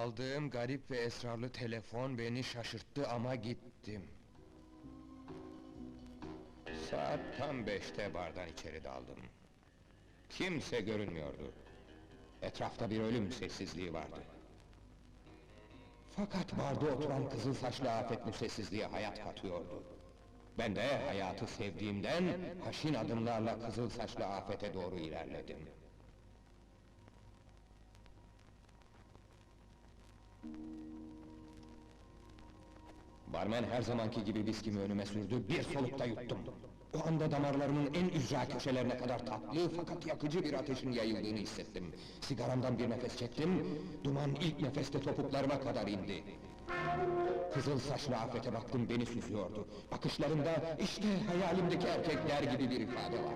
Aldığım garip ve esrarlı telefon beni şaşırttı ama gittim. Saat tam beşte bardan içeri daldım. Kimse görünmüyordu. Etrafta bir ölüm sessizliği vardı. Fakat barda oturan kızıl saçlı afet bu sessizliğe hayat katıyordu. Ben de hayatı sevdiğimden haşin adımlarla kızıl saçlı afete doğru ilerledim. Barmen her zamanki gibi viskimi önüme sürdü, bir solukta yuttum. O anda damarlarımın en ücra köşelerine kadar tatlı fakat yakıcı bir ateşin yayıldığını hissettim. Sigaramdan bir nefes çektim, duman ilk nefeste topuklarıma kadar indi. Kızıl saçlı afete baktım beni süzüyordu. Bakışlarında işte hayalimdeki erkekler gibi bir ifade var.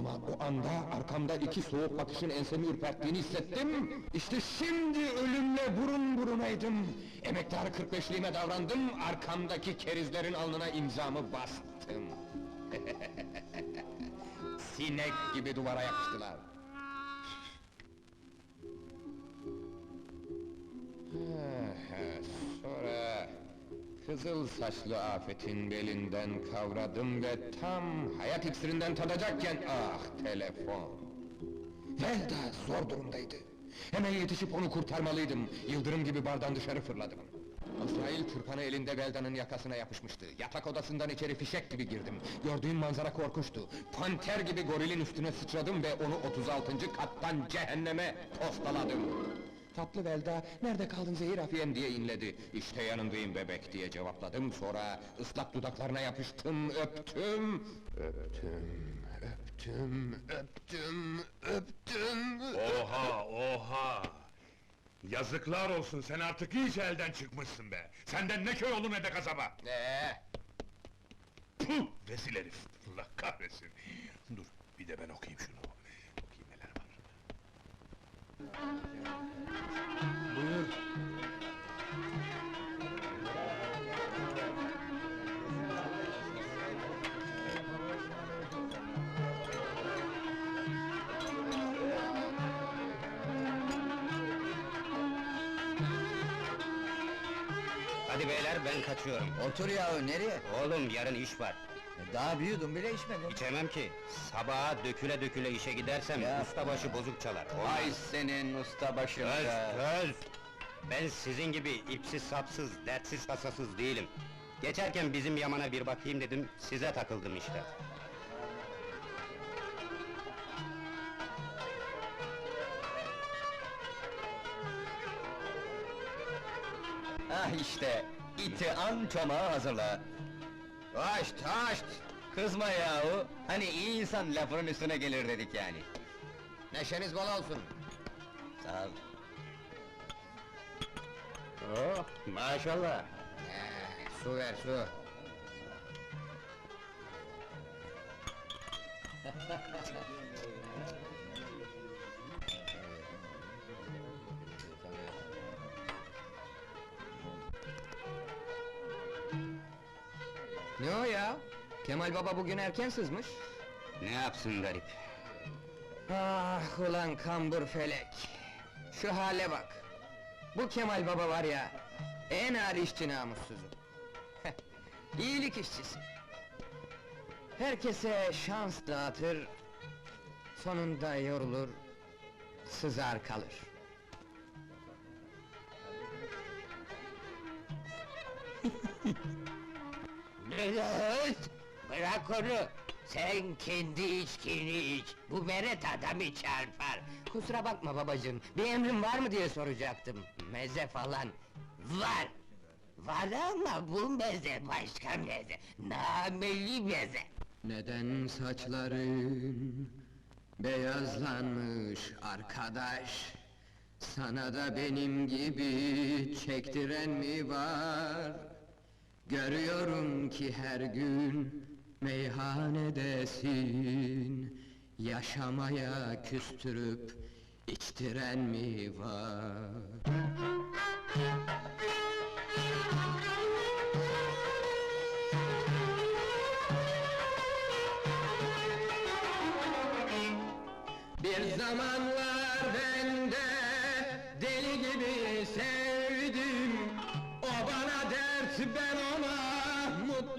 Ama o anda arkamda iki soğuk bakışın ensemi ürperttiğini hissettim. İşte şimdi ölümle burun burunaydım. Emektarı 45'liğime davrandım, arkamdaki kerizlerin alnına imzamı bastım. Sinek gibi duvara yapıştılar. Sonra kızıl saçlı afetin belinden kavradım ve tam hayat iksirinden tadacakken ah telefon. Velda zor durumdaydı. Hemen yetişip onu kurtarmalıydım. Yıldırım gibi bardan dışarı fırladım. İsrail tırpanı elinde Velda'nın yakasına yapışmıştı. Yatak odasından içeri fişek gibi girdim. Gördüğüm manzara korkunçtu. Panter gibi gorilin üstüne sıçradım ve onu 36. kattan cehenneme postaladım. Tatlı Velda, nerede kaldın zehir afiyem diye inledi. İşte yanındayım bebek diye cevapladım. Sonra ıslak dudaklarına yapıştım, öptüm. Öptüm, öptüm, öptüm, öptüm. Oha, oha! Yazıklar olsun, sen artık iyice elden çıkmışsın be! Senden ne köy olur ne de kasaba! Ee, Puh! Rezil herif! Allah kahretsin! Dur, bir de ben okuyayım şunu. Buyur. Hadi beyler ben kaçıyorum. Otur yahu nereye? Oğlum yarın iş var. Daha büyüdüm bile içmedim. İçemem ki. Sabaha döküle döküle işe gidersem Ya. ustabaşı bozuk çalar. Ay senin usta Söz, başında. söz! Ben sizin gibi ipsiz sapsız, dertsiz tasasız değilim. Geçerken bizim Yaman'a bir bakayım dedim, size takıldım işte. Ah işte, iti an çomağı hazırla. Taş taş! Kızma yahu! Hani iyi insan lafının üstüne gelir dedik yani. Neşeniz bol olsun. Sağ ol. Oh, maşallah! Ee, su ver su. Ne o ya? Kemal Baba bugün erken sızmış. Ne yapsın garip? Ah ulan kambur felek! Şu hale bak! Bu Kemal Baba var ya, en ağır işçi namussuzu. Heh, İyilik işçisi. Herkese şans dağıtır, sonunda yorulur, sızar kalır. Bırak! Bırak onu! Sen kendi içkini iç! Bu meret adamı çarpar! Kusura bakma babacığım, bir emrin var mı diye soracaktım. Meze falan. Var! Var ama bu meze başka meze! Nameli meze! Neden saçların beyazlanmış arkadaş? Sana da benim gibi çektiren mi var? Görüyorum ki her gün meyhanedesin Yaşamaya küstürüp içtiren mi var? Bir zamanlar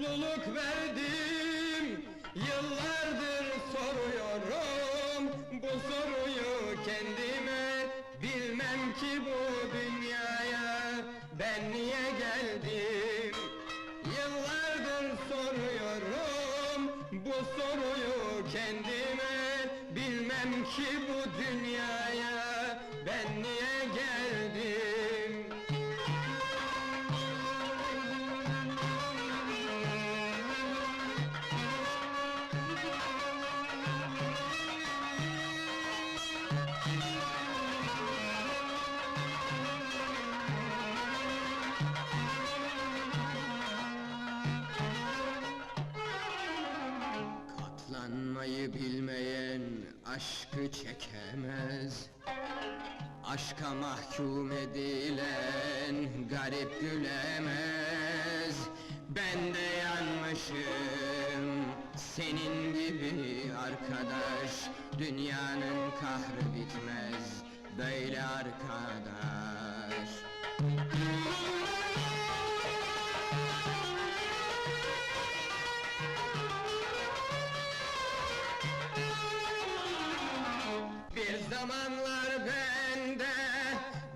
mutluluk verdim. Yıllardır soruyorum bu soruyu kendime. Bilmem ki bu dünyaya ben niye geldim? Yıllardır soruyorum bu soruyu kendime. Bilmem ki bu dünyaya Katlanmayı bilmeyen aşkı çekemez. Aşka mahkum edilen garip gülemez. Ben de yanmışım senin gibi arkadaş. Dünyanın kahrı bitmez böyle arkadaş zamanlar ben de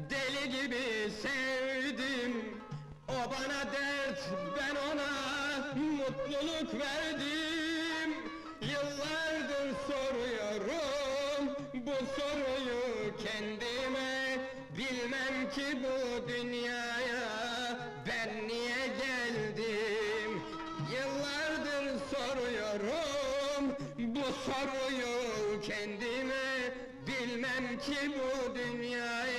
deli gibi sevdim. O bana dert, ben ona mutluluk verdim. Yıllardır soruyorum bu soruyu kendime. Bilmem ki bu dünyaya ben niye geldim? Yıllardır soruyorum bu soruyu kendime Bilmem ki bu dünyaya